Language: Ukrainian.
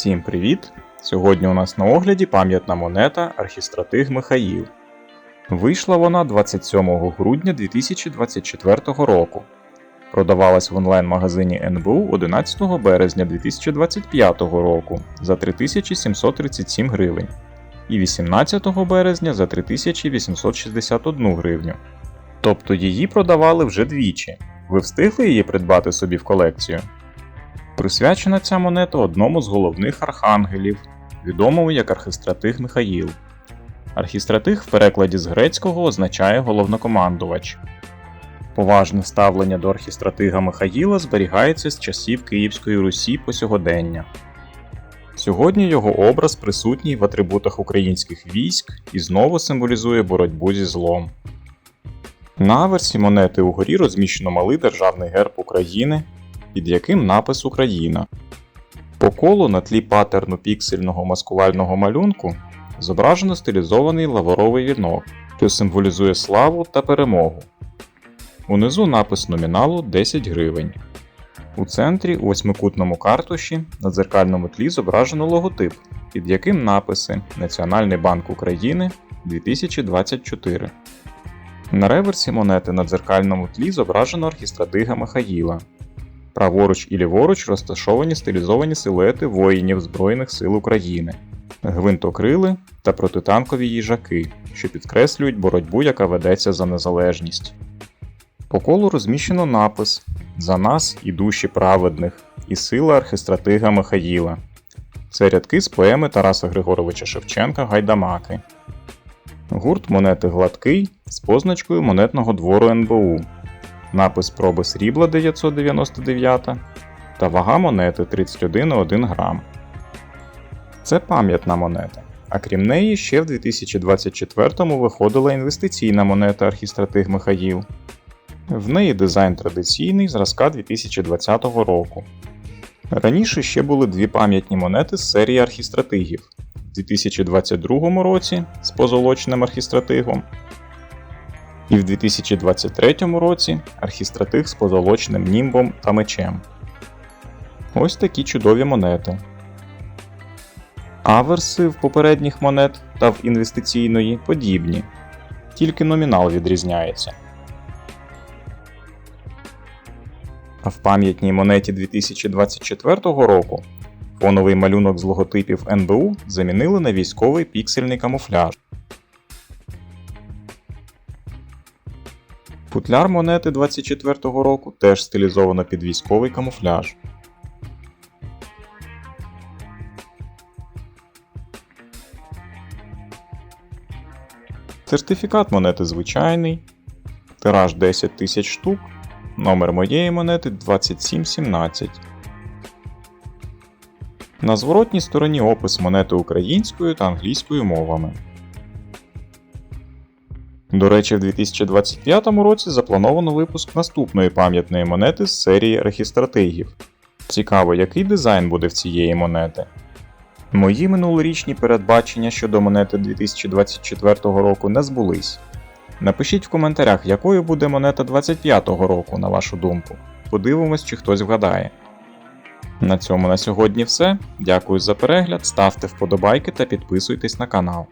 Всім привіт! Сьогодні у нас на огляді пам'ятна монета Архістратиг Михаїл. Вийшла вона 27 грудня 2024 року. Продавалась в онлайн-магазині НБУ 11 березня 2025 року за 3737 гривень і 18 березня за 3861 гривню. Тобто її продавали вже двічі. Ви встигли її придбати собі в колекцію? Присвячена ця монета одному з головних архангелів, відомому як архістратиг Михаїл. Архістратиг в перекладі з грецького означає головнокомандувач. Поважне ставлення до архістратига Михаїла зберігається з часів Київської Русі по сьогодення. Сьогодні його образ присутній в атрибутах українських військ і знову символізує боротьбу зі злом. На аверсі монети угорі розміщено малий державний герб України, під яким напис Україна. По колу на тлі патерну піксельного маскувального малюнку зображено стилізований лавровий вінок, що символізує славу та перемогу. Унизу напис номіналу 10 гривень. У центрі у восьмикутному картуші на дзеркальному тлі зображено логотип, під яким написи Національний банк України 2024. На реверсі монети на дзеркальному тлі зображено архістрадига Михаїла. Праворуч і ліворуч розташовані стилізовані силуети воїнів Збройних сил України, гвинтокрили та протитанкові їжаки, що підкреслюють боротьбу, яка ведеться за незалежність. По колу розміщено напис За нас і душі праведних, і сила архистратига Михаїла. Це рядки з поеми Тараса Григоровича Шевченка Гайдамаки. Гурт монети гладкий з позначкою монетного двору НБУ. Напис проби срібла 999 та вага монети 31,1 грам. Це пам'ятна монета. А крім неї, ще в 2024-му виходила інвестиційна монета Архістратиг Михаїл. В неї дизайн традиційний зразка 2020 року. Раніше ще були дві пам'ятні монети з серії архістратигів в 2022 році з позолоченим архістратигом, і в 2023 році архістратиг з позолоченим німбом та мечем. Ось такі чудові монети. Аверси в попередніх монет та в інвестиційної подібні, тільки номінал відрізняється. А в пам'ятній монеті 2024 року фоновий малюнок з логотипів НБУ замінили на військовий піксельний камуфляж. Футляр монети 24-го року теж стилізовано під військовий камуфляж. Сертифікат монети звичайний. Тираж 10 тисяч штук. Номер моєї монети 2717. На зворотній стороні опис монети українською та англійською мовами. До речі, в 2025 році заплановано випуск наступної пам'ятної монети з серії регістратигів. Цікаво, який дизайн буде в цієї монети. Мої минулорічні передбачення щодо монети 2024 року не збулись. Напишіть в коментарях, якою буде монета 2025 року, на вашу думку. Подивимось, чи хтось вгадає. На цьому на сьогодні все. Дякую за перегляд, ставте вподобайки та підписуйтесь на канал.